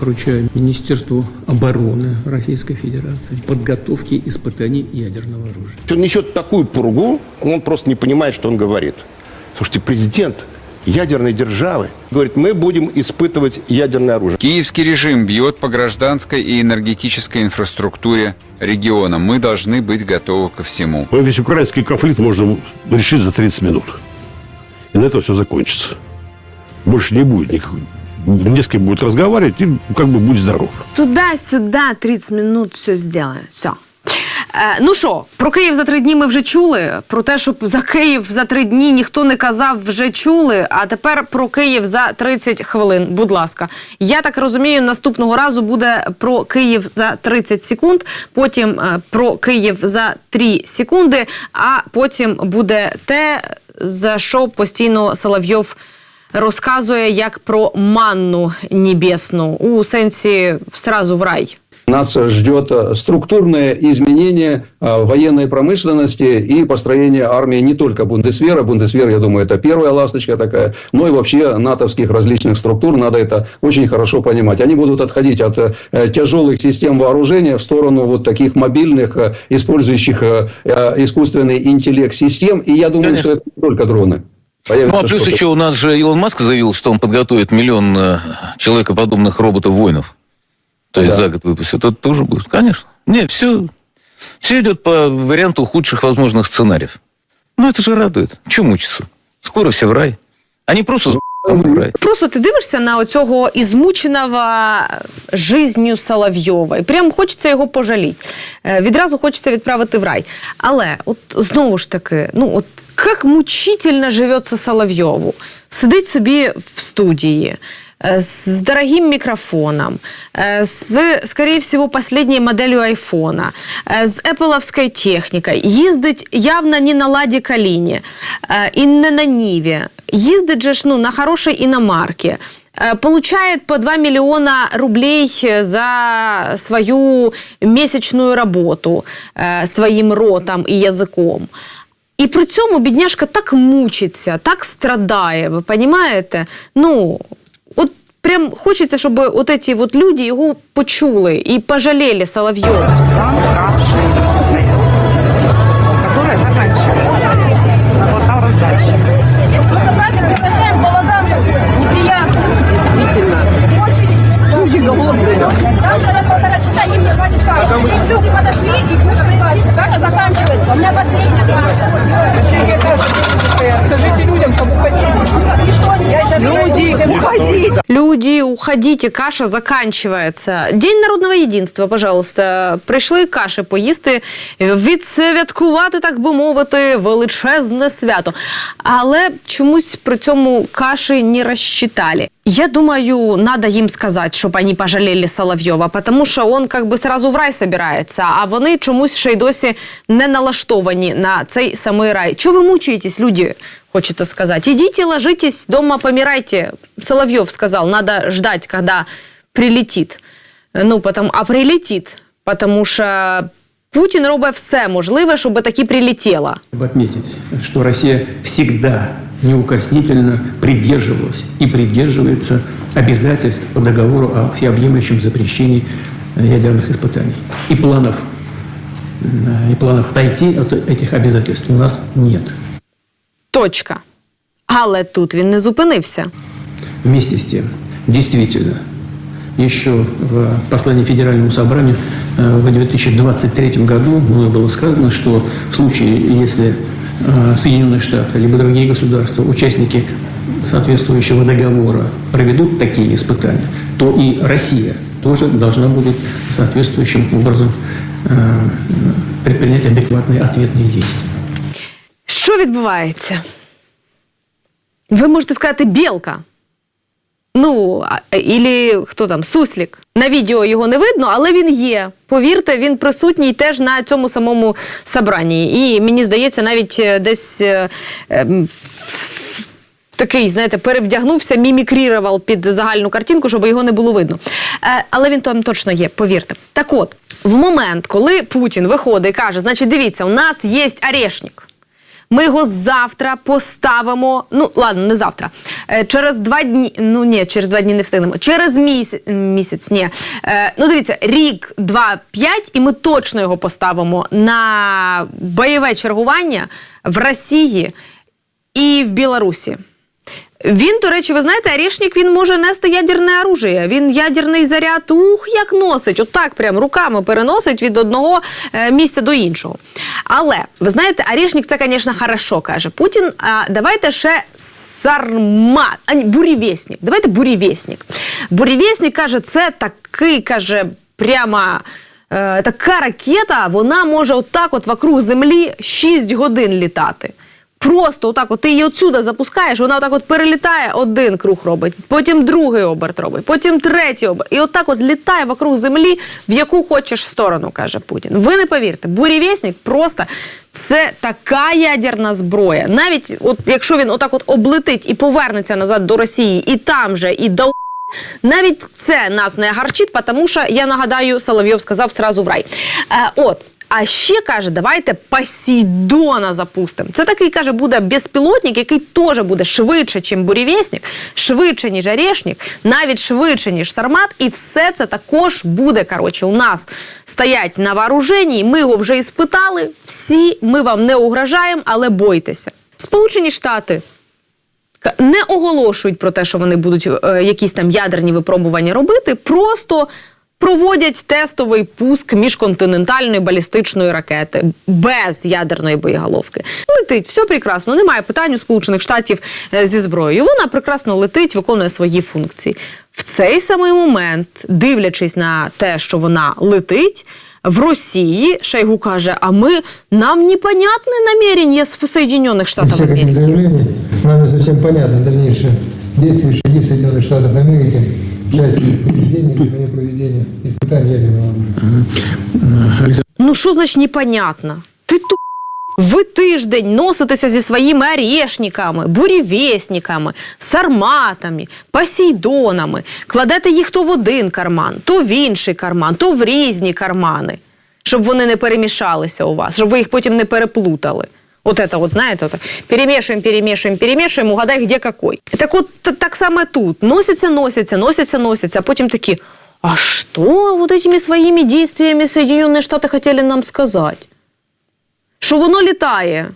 Поручаю Министерству обороны Российской Федерации подготовки испытаний ядерного оружия. Он несет такую пургу, он просто не понимает, что он говорит. Слушайте, президент ядерной державы говорит, мы будем испытывать ядерное оружие. Киевский режим бьет по гражданской и энергетической инфраструктуре региона. Мы должны быть готовы ко всему. Весь украинский конфликт можно решить за 30 минут. И на этом все закончится. Больше не будет никакой. Не с кем будет разговаривать и как бы будь здоров. Туда-сюда 30 минут все сделаю. Все. Е, ну що, про Київ за три дні ми вже чули. Про те, щоб за Київ за три дні ніхто не казав, вже чули. А тепер про Київ за 30 хвилин. Будь ласка. Я так розумію, наступного разу буде про Київ за 30 секунд, потім е, про Київ за 3 секунди, а потім буде те, за що постійно Соловйов розказує як про манну небесну у сенсі сразу в рай. Нас ждет э, структурное изменение э, военной промышленности и построение армии не только Бундесвера. Бундесвер, я думаю, это первая ласточка такая, но и вообще натовских различных структур. Надо это очень хорошо понимать. Они будут отходить от э, тяжелых систем вооружения в сторону вот таких мобильных, э, использующих э, э, искусственный интеллект систем. И я думаю, Конечно. что это не только дроны. Ну, а Появится плюс что-то. еще у нас же Илон Маск заявил, что он подготовит миллион э, человекоподобных роботов-воинов. То есть Да. за год выпустит. Это тоже будет, конечно. Не, все, все идет по варианту худших возможных сценариев. Ну, это же радует. Чего мучиться? Скоро все в рай. Они просто с в рай. Просто ти дивишся на оцього ізмученого жизнью Соловйова, і прям хочеться його пожаліти. Е, Відразу хочеться відправити в рай. Але от знову ж таки, ну от як мучительно живеться Соловйову. Сидить собі в студії. е, З дорогим мікрофоном, е, з, скорее всего, последней моделью айфона, е, з епловською технікою, їздить явно не на Ладі Каліні е, і не на Ніві. Їздить же ж ну, на хорошій іномарці. Э, Получает по 2 миллиона рублей за свою месячную работу э, своїм ротом і язиком. І при цьому бідняшка так мучиться, так страдає, ви розумієте? Ну, от прям хочеться, щоб от ці от люди його почули і пожаліли Соловйова. которая заканчивается на раздачи. Просто праздник приглашаем неприятно. Действительно. Голодные. Там когда полтора часа им не хватит. Здесь люди подошли и кушали кашу. Каша заканчивается. У меня последняя каша. Скажите людям, чтобы уходили. И что они Люди, уходите. Люди, уходите, каша заканчивается. День народного єдинства, пожалуйста. Прийшли каші поїсти, відсвяткувати, так би мовити, величезне свято. Але чомусь при цьому каші не розчитали. Я думаю, надо їм сказати, щоб вони пожаліли Соловйова, тому що він как би сразу в рай собирається, а вони чомусь ще й досі не налаштовані на цей самий рай. Чого ви мучаєтесь, люди? Хочется сказать. Идите, ложитесь, дома помирайте. Соловьев сказал, надо ждать, когда прилетит. Ну, потом, а прилетит, потому что Путін робить все можливе, щоб таки прилетіло. Чтобы отметить, что Россия всегда неукоснительно придерживалась и придерживается обязательств по договору о всеобъемлющем запрещении ядерных испытаний. И планов, и планов отойти от этих обязательств у нас нет. Точка. Але тут він не зупинився. Вместе с тем, действительно, еще в послании Федеральному собранию э, в 2023 году мной было сказано, что в случае, если э, Соединенные Штаты либо другие государства, участники соответствующего договора, проведут такие испытания, то и Россия тоже должна будет соответствующим образом э, предпринять адекватные ответные действия. Що відбувається? Ви можете сказати білка. Ну, ілі хто там, суслік. На відео його не видно, але він є. Повірте, він присутній теж на цьому самому собранні. І мені здається, навіть е, десь е, в- такий, знаєте, перевдягнувся, мімікрірував під загальну картинку, щоб його не було видно. Е, але він там точно є, повірте. Так от, в момент, коли Путін виходить і каже: значить, дивіться, у нас є орешник. Ми його завтра поставимо. Ну, ладно, не завтра. Е, через два дні. Ну ні, через два дні не встигнемо. Через місяць. Місяць, ні. Е, ну, дивіться, рік, два, п'ять, і ми точно його поставимо на бойове чергування в Росії і в Білорусі. Він, до речі, ви знаєте, Орешник, він може нести ядерне оружие. Він ядерний заряд, ух, як носить. Отак прям руками переносить від одного е, місця до іншого. Але ви знаєте, Орешник це, звісно, хорошо, каже Путін. А давайте ще Сармат, а ні. Давайте бурєвєснік. Бурєвєснік каже, це такий, каже, прямо. Е, така ракета, вона може отак от вокруг землі 6 годин літати. Просто отак, от ти її отсюди запускаєш, вона отак от перелітає, один круг робить, потім другий оберт робить, потім третій оберт. І отак от літає вокруг землі, в яку хочеш сторону, каже Путін. Ви не повірте, бурєвєснік просто це така ядерна зброя. Навіть от якщо він отак от облетить і повернеться назад до Росії, і там же, і до навіть це нас не гарчить, тому що я нагадаю, Соловйов сказав сразу в рай. Е, от. А ще каже, давайте Посейдона запустимо. Це такий каже, буде безпілотник, який теж буде швидше, ніж бурєвєснік, швидше, ніж Орешник, навіть швидше, ніж Сармат. І все це також буде. Коротше, у нас стоять на вооруженні. Ми його вже іспитали. Всі ми вам не угрожаємо, але бойтеся. Сполучені Штати не оголошують про те, що вони будуть е, якісь там ядерні випробування робити, просто проводять тестовий пуск міжконтинентальної балістичної ракети без ядерної боєголовки. Летить, все прекрасно, немає питань у Сполучених Штатів е, зі зброєю. Вона прекрасно летить, виконує свої функції. В цей самий момент, дивлячись на те, що вона летить. В Росії Шойгу каже: а ми нам непонятне намірення з Соединенных Штатів всех этих Америки. заявлений нам не совсем понятно дальнейшее действия шаги Соединенных Штатов Америки в части проведения либо не испытаний ядерного оружия. Ну що значить непонятно? Ти ту. Ви тиждень носитеся зі своїми орешниками, бурєвєсніками, сарматами, посейдонами, кладете їх то в один карман, то в інший карман, то в різні кармани, щоб вони не перемішалися у вас, щоб ви їх потім не переплутали. От это вот, знаєте, от, перемішуємо, перемішуємо, перемішуємо, угадай, де какой. Так от т- так само тут. Носяться, носяться, носяться, носяться, а потім такі, а що вот этими своїми дійствами Соединенные Штати хотіли нам сказати? що воно літає.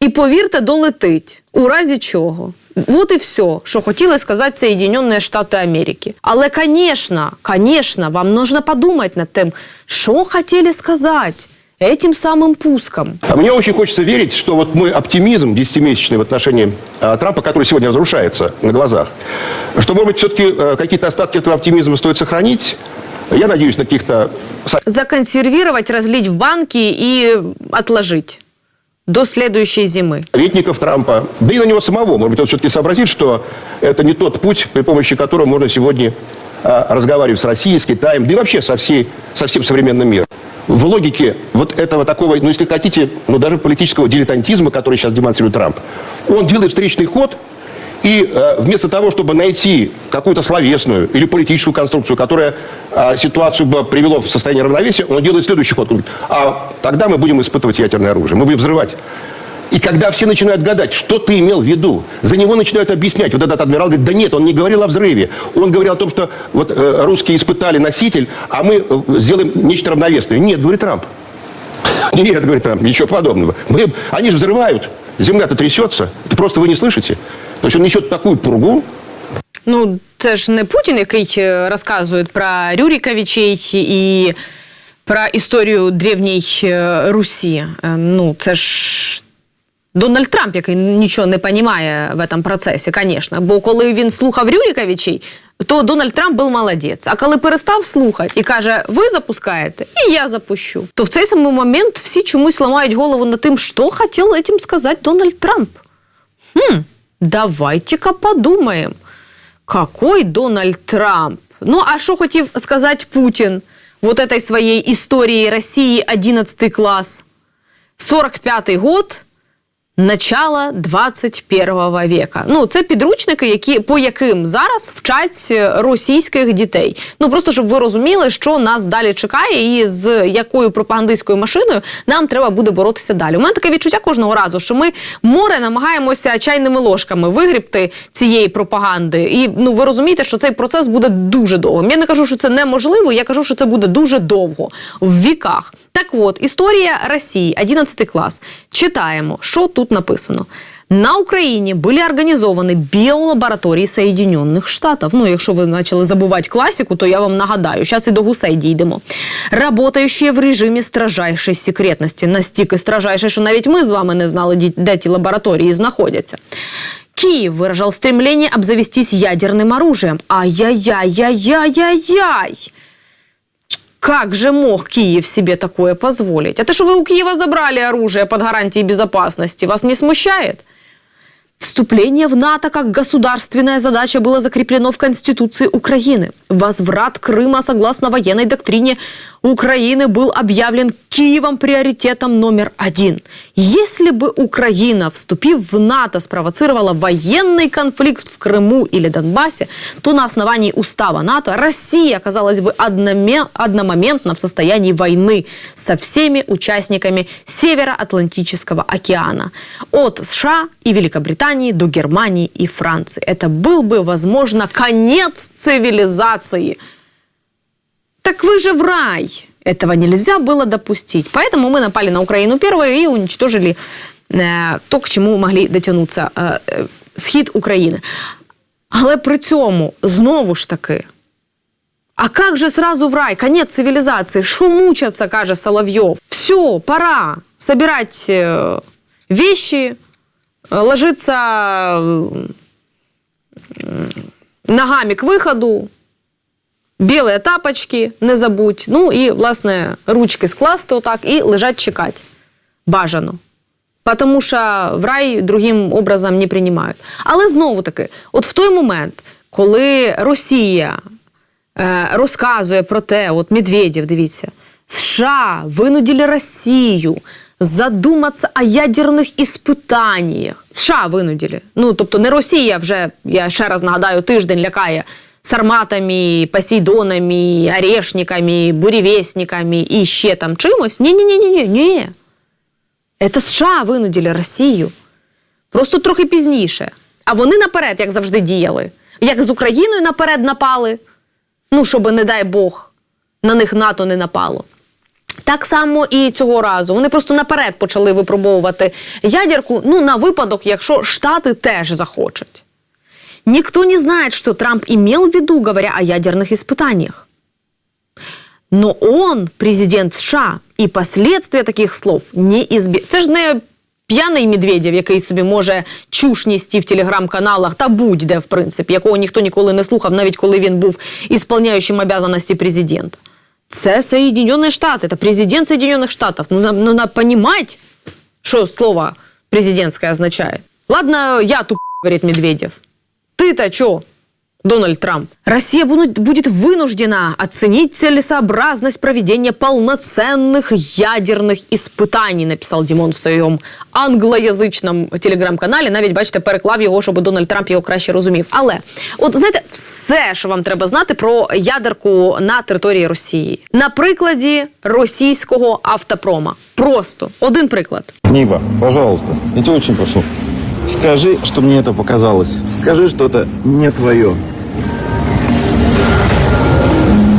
І повірте, долетить. У разі чого. От і все, що хотіли сказати Соединені Штати Америки. Але, звісно, звісно, вам нужно подумати над тим, що хотіли сказати Этим самым пуском. А Мне очень хочется верить, что вот мой оптимизм десятимесячный в отношении а, Трампа, который сегодня разрушается на глазах, что, может быть, все-таки какие-то остатки этого оптимизма стоит сохранить. Я надеюсь на каких-то Законсервировать, разлить в банки и отложить до следующей зимы. советников Трампа, да и на него самого. Может быть, он все-таки сообразит, что это не тот путь, при помощи которого можно сегодня а, разговаривать с Россией, с Китаем, да и вообще со, всей, со всем современным миром. В логике вот этого такого, ну, если хотите, ну, даже политического дилетантизма, который сейчас демонстрирует Трамп, он делает встречный ход, и э, вместо того, чтобы найти какую-то словесную или политическую конструкцию, которая э, ситуацию бы привело в состояние равновесия, он делает следующий ход. А тогда мы будем испытывать ядерное оружие, мы будем взрывать. И когда все начинают гадать, что ты имел в виду, за него начинают объяснять. Вот этот адмирал говорит, да нет, он не говорил о взрыве. Он говорил о том, что вот э, русские испытали носитель, а мы э, сделаем нечто равновесное. Нет, говорит Трамп. Нет, говорит Трамп, ничего подобного. Мы, они же взрывают. Земля-то трясется. Это просто вы не слышите. То есть он несет такую пургу, Ну, це ж не Путін, який е, розказує про Рюриковичей і про історію древньої е, Русі. Е, Ну, це ж Дональд Трамп, який нічого не розуміє в цьому процесі, звісно. Бо коли він слухав Рюриковичей, то Дональд Трамп був молодець. А коли перестав слухати і каже, ви запускаєте, і я запущу, то в цей самий момент всі чомусь ламають голову над тим, що хотів цим сказати Дональд Трамп. Хм, давайте-ка подумаем. Какой Дональд Трамп? Ну, а що хотів сказати Путін вот этой своей історії Росії 11 клас? 45-й год, Начала 21 века. Ну, це підручники, які, по яким зараз вчать е, російських дітей. Ну просто щоб ви розуміли, що нас далі чекає, і з якою пропагандистською машиною нам треба буде боротися далі. У мене таке відчуття кожного разу, що ми море намагаємося чайними ложками вигрібти цієї пропаганди. І ну ви розумієте, що цей процес буде дуже довгим. Я не кажу, що це неможливо, я кажу, що це буде дуже довго в віках. Так от, історія Росії, 11 клас. Читаємо, що тут написано. На Україні были организованы биолаборатории Соединенных Штатов. Ну, якщо ви почали забувати класику, то я вам нагадаю. Зараз і до гусей дійдемо. Работающие в режимі строжайшої секретності. Настільки строжайшої, що навіть ми з вами не знали, ді- де ті лабораторії знаходяться. Киев выражал стремление обзавестись ядерным оружием. Ай-яй-яй-яй-яй-яй! Как же мог Киев себе такое позволить? Это что вы у Киева забрали оружие под гарантией безопасности? Вас не смущает? Вступление в НАТО как государственная задача было закреплено в Конституции Украины. Возврат Крыма, согласно военной доктрине Украины, был объявлен Киевом приоритетом номер один. Если бы Украина, вступив в НАТО, спровоцировала военный конфликт в Крыму или Донбассе, то на основании устава НАТО Россия оказалась бы одномоментно в состоянии войны со всеми участниками Североатлантического океана. От США и Великобритании до Германии и Франции. Это был бы, возможно, конец цивилизации. Так вы же в рай. Этого нельзя было допустить. Поэтому мы напали на Украину первой и уничтожили э, то, к чему могли дотягнутися э, э, схід України. Але при цьому знову ж таки. А как же сразу в рай? Конец цивилизации. Шо мучаться, каже Соловьев. Все, пора собирать э, вещи, э, ложиться э, ногами к выходу, білі тапочки, не забудь. Ну і, власне, ручки скласти отак і лежать чекати. Бажано. Тому що в рай другим образом не приймають. Але знову таки, от в той момент, коли Росія е, розказує про те, от Медведєв, дивіться, США винудили Росію задуматися о ядерних іспитаннях. США винудили. Ну, тобто не Росія вже, я ще раз нагадаю, тиждень лякає сарматами, посейдонами, орешниками, буревестниками і ще там чимось. Ні-ні-ні-ні, ні. Це США винудили Росію. Просто трохи пізніше. А вони наперед, як завжди, діяли. Як з Україною наперед напали. Ну, щоб, не дай Бог, на них НАТО не напало. Так само і цього разу. Вони просто наперед почали випробовувати ядерку, ну, на випадок, якщо Штати теж захочуть. Никто не знает, что Трамп имел в виду, говоря о ядерных испытаниях. Но он, президент США, і последствия таких слов не ізбіг. Це ж не п'яний Медведєв, який собі може чуш нести в телеграм-каналах та будь-де, в принципі, якого ніхто ніколи не слухав, навіть коли він був ісполняючим обязанності президента Це Соединенные Штаты, це президент Соединенных Штатов. Ну, на- ну, надо понимать, что слово президентское означает. Ладно, я туп, говорит Медведев. Ты-то чё, Дональд Трамп? Россия будет будет вынуждена оценить целесообразность проведения полноценных ядерных испытаний, написал Дімон в своєму англоязичному телеграм-каналі. Навіть, бачите, переклав його, щоб Дональд Трамп його краще розумів. Але, от знаєте, все, що вам треба знати про ядерку на території Росії. На прикладі російського автопрома. Просто один приклад. Нива, пожалуйста, я тебя очень прошу. Скажи, что мне это показалось. Скажи, что это не твое.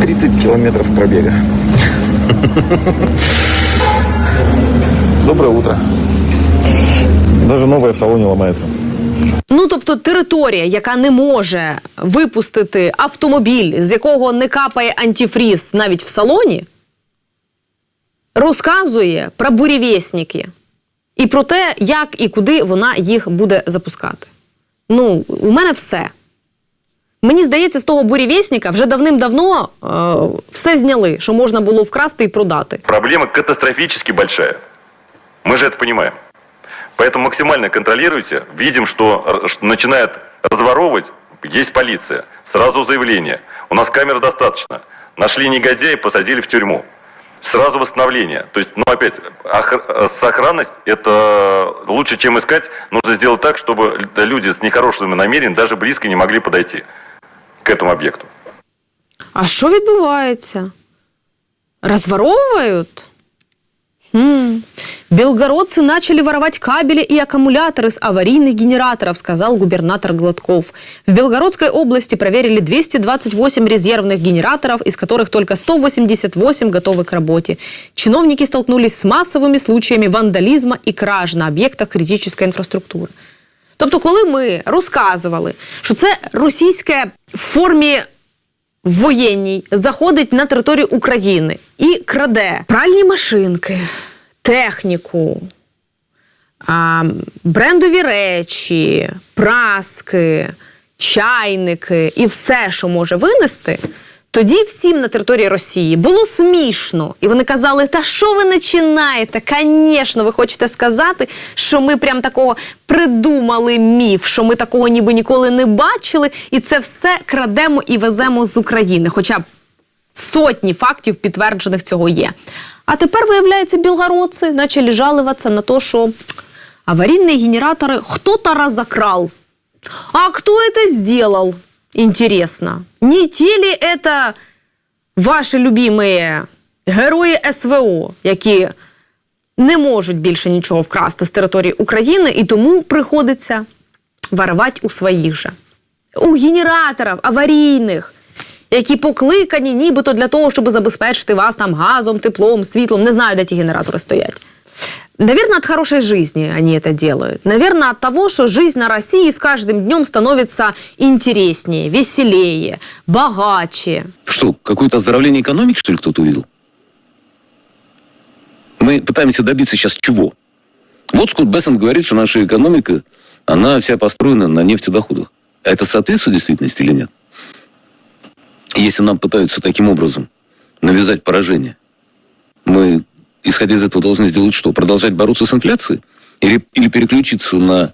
30 километров пробега. Доброе утро. Даже новое в салоне ломается. Ну, тобто територія, яка не може випустити автомобіль, з якого не капає антифріз навіть в салоні, розказує про бурєвєсники і про те, як і куди вона їх буде запускати. Ну, у мене все. Мені здається, з того бурєвєсника вже давним-давно е, все зняли, що можна було вкрасти і продати. Проблема катастрофически большая. Мы же это понимаем. Поэтому максимально контролируйте. Видим, что, р- что начинает разворовывать. Есть полиция. Сразу заявление. У нас камер достаточно. Нашли негодяя, посадили в тюрьму. Сразу восстановление. То есть, ну, опять, ох- сохранность – это лучше, чем искать. Нужно сделать так, чтобы люди с нехорошими намерениями даже близко не могли подойти к этому объекту. А що відбувається? Разворовывают? Хм. Белгородцы начали воровать кабели и аккумуляторы с аварийных генераторов, сказал губернатор Гладков. В Белгородской области проверили 228 резервных генераторов, из которых только 188 готовы к работе. Чиновники столкнулись с массовыми случаями вандализма и краж на об'єктах критичної інфраструктури. Тобто, коли ми розказували, що це російське в формі воєнній заходить на територію України і краде пральні машинки, техніку, брендові речі, праски, чайники і все, що може винести. Тоді всім на території Росії було смішно, і вони казали: Та що ви починаєте? Звісно, ви хочете сказати, що ми прям такого придумали міф, що ми такого ніби ніколи не бачили, і це все крадемо і веземо з України. Хоча сотні фактів підтверджених цього є. А тепер, виявляється, білгородці почали жалуватися на те, що аварійні генератори хто-то разокрал. А кто это сделал? Интересно. Не те ли это ваші любимые герої СВО, які не можуть більше нічого вкрасти з території України, і тому приходиться воровать у своїх же. У генераторів аварійних, які покликані нібито для того, щоб забезпечити вас там газом, теплом, світлом. Не знаю, де ті генератори стоять. Наверное, от хорошей жизни они это делают. Наверное, от того, что жизнь на России с каждым днем становится интереснее, веселее, богаче. Что, какое-то оздоровление экономики, что ли, кто-то увидел? Мы пытаемся добиться сейчас чего? Вот Скотт Бессен говорит, что наша экономика, она вся построена на нефтедоходах. А это соответствует действительности или нет? Если нам пытаются таким образом навязать поражение, мы, исходя из этого, должны сделать что? Продолжать бороться с инфляцией? Или, или переключиться на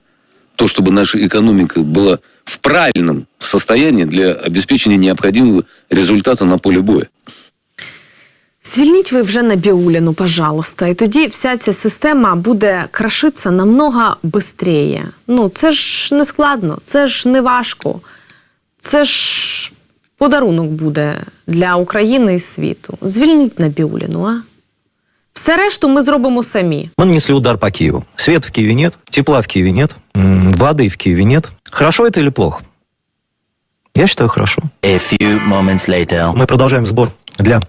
то, чтобы наша экономика была в правильном состоянии для обеспечения необходимого результата на поле боя? Звільніть ви вже Набіуліну, пожалуйста, і тоді вся ця система буде крашитися намного швидше. Ну, це ж не складно, це ж не важко. Це ж подарунок буде для України і світу. Звільніть Набіуліну, а? Все решту ми зробимо самі. Мы нанесли удар по Киеву. Света в Киеве нет, тепла в Киеве нет, м, воды в Киеве нет. Хорошо это или плохо? Я считаю, хорошо. A few moments later. Мы продолжаем сбор для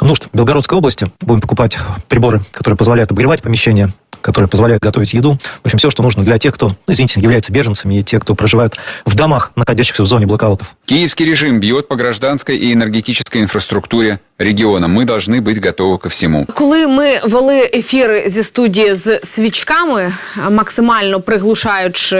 нужд Белгородской области. Будем покупать приборы, которые позволяют обогревать помещения, которые позволяют готовить еду. В общем, все, что нужно для тех, кто, ну, извините, является беженцами и те, кто проживают в домах, находящихся в зоне блокаутов. Киевский режим бьет по гражданской и энергетической инфраструктуре региона. Мы должны быть готовы ко всему. Коли ми вели ефіри зі студії з свічками, максимально приглушаючи,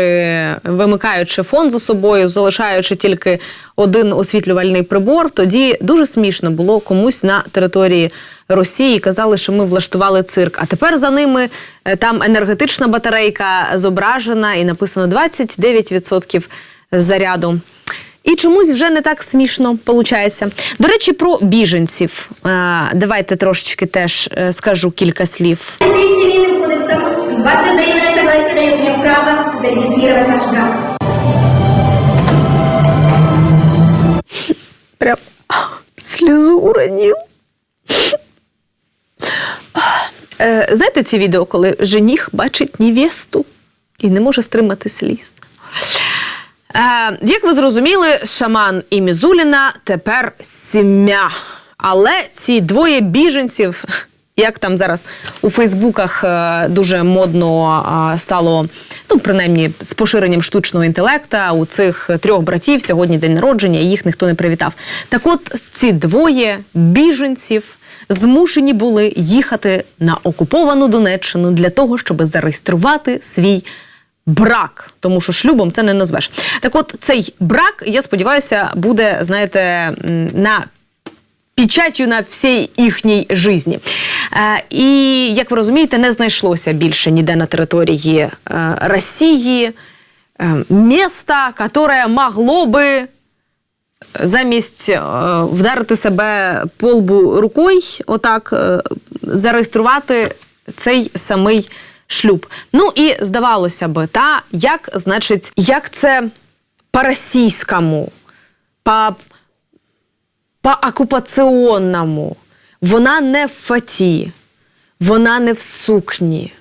вимикаючи фон за собою, залишаючи тільки один освітлювальний прибор, тоді дуже смішно було комусь на території Росії. Казали, що ми влаштували цирк. А тепер за ними е, там енергетична батарейка зображена і написано 29% заряду. І чомусь вже не так смішно виходить. До речі, про біженців. Давайте трошечки теж е, скажу кілька слів. Кодексом ваше взаимное согласие дает мне право зарегистрировать наш брак. Прям слізу уронив. Е, Знаєте ці відео, коли жених бачить невесту і не може стримати сліз? Е, як ви зрозуміли, шаман і Мізуліна тепер сім'я. Але ці двоє біженців, як там зараз у Фейсбуках е, дуже модно е, стало, ну принаймні з поширенням штучного інтелекта, у цих трьох братів сьогодні день народження, їх ніхто не привітав. Так от ці двоє біженців змушені були їхати на окуповану Донеччину для того, щоб зареєструвати свій брак, тому що шлюбом це не назвеш. Так от цей брак, я сподіваюся, буде, знаєте, на печаттю на всій їхній житті. Е, і, як ви розумієте, не знайшлося більше ніде на території е, Росії е, міста, яке могло би замість е, вдарити себе по лбу рукою, отак е, зареєструвати цей самий шлюб. Ну і здавалося би, та як значить, як це по-російському, по, по-окупаційному. Вона не в фаті, вона не в сукні,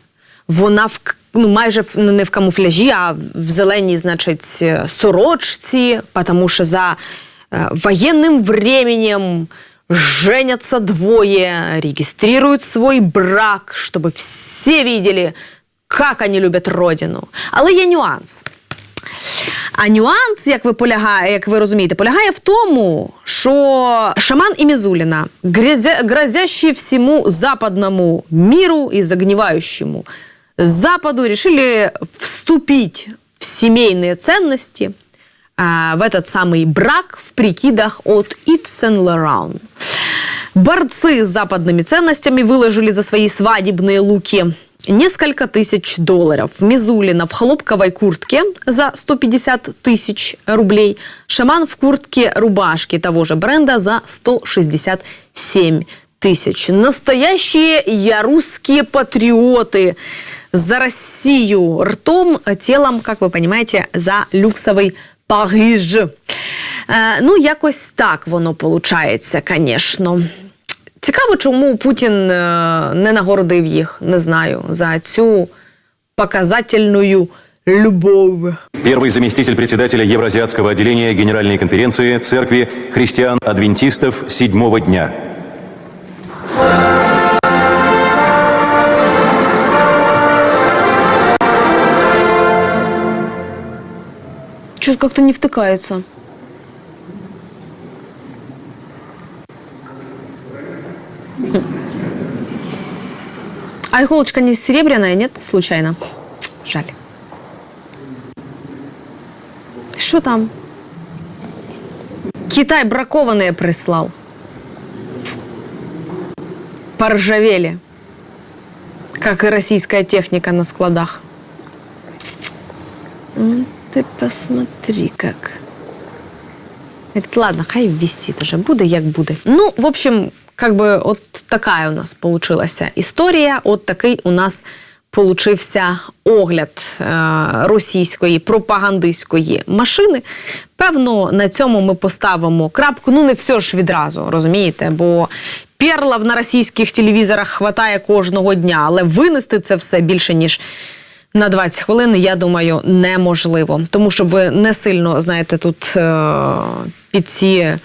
вона в ну, майже ну, не в камуфляжі, а в зеленій, значить, сорочці, тому що за е, воєнним временем женятся двое, регистрируют свой брак, чтобы все видели, как они люблять родину. Але є нюанс. А нюанс, як ви полягає, як ви розумієте, полягає в тому, що Шаман і Мізуліна, грязя, грозящие всему западному миру и загнивающему Западу, решили вступить в семейные ценности, а, в этот самый брак в прикидах от Ив Сен-Лоран. Борцы с западными ценностями выложили за свои свадебные луки несколько тысяч долларов. Мизулина в хлопковой куртке за 150 тысяч рублей. Шаман в куртке рубашки того же бренда за 167 тысяч. Настоящие я русские патриоты за Россию ртом, телом, как вы понимаете, за люксовый Париж. Е, ну, якось так воно получається, звісно. Цікаво, чому Путін е, не нагородив їх, не знаю, за цю показательну любов. Первый заместитель председателя Евразиатского отделения Генеральной конференции Церкви христиан-адвентистов седьмого дня. Чуть как-то не втыкается. А иголочка не серебряная, нет, случайно? Жаль. Что там? Китай бракованные прислал. Поржавели. Как и российская техника на складах. М, Ты посмотри, как. Говорит, ладно, хай висит уже, буде як буде. Ну, в общем, как бы от такая у нас получилася історія, от такий у нас получився огляд е, російської пропагандистської машини. Певно, на цьому ми поставимо крапку. Ну, не все ж відразу, розумієте? Бо перлав на російських телевізорах хватає кожного дня, але винести це все більше, ніж на 20 хвилин, я думаю, неможливо. Тому щоб ви не сильно, знаєте, тут е, під ці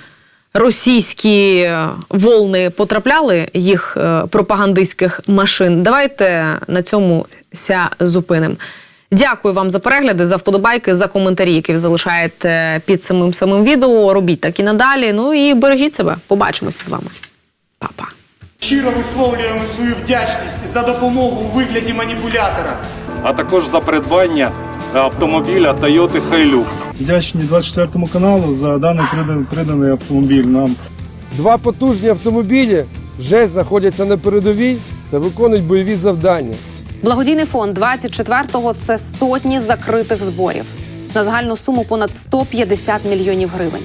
російські е, волни потрапляли їх е, пропагандистських машин. Давайте на цьому ся зупинимо. Дякую вам за перегляди, за вподобайки, за коментарі, які ви залишаєте під самим самим відео. Робіть так і надалі. Ну і бережіть себе. Побачимося з вами. Па-па. Щиро висловлюємо свою вдячність за допомогу у вигляді маніпулятора, а також за придбання автомобіля Toyota Hilux. Вдячні 24 каналу за даний придан- приданий автомобіль нам. Два потужні автомобілі вже знаходяться на передовій та виконують бойові завдання. Благодійний фонд 24-го – це сотні закритих зборів на загальну суму понад 150 мільйонів гривень.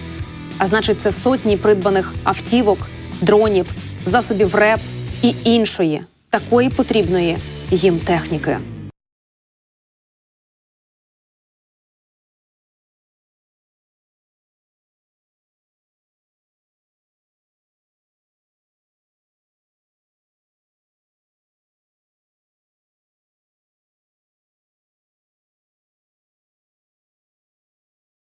А значить, це сотні придбаних автівок, дронів, засобів РЕП і іншої такої потрібної їм техніки.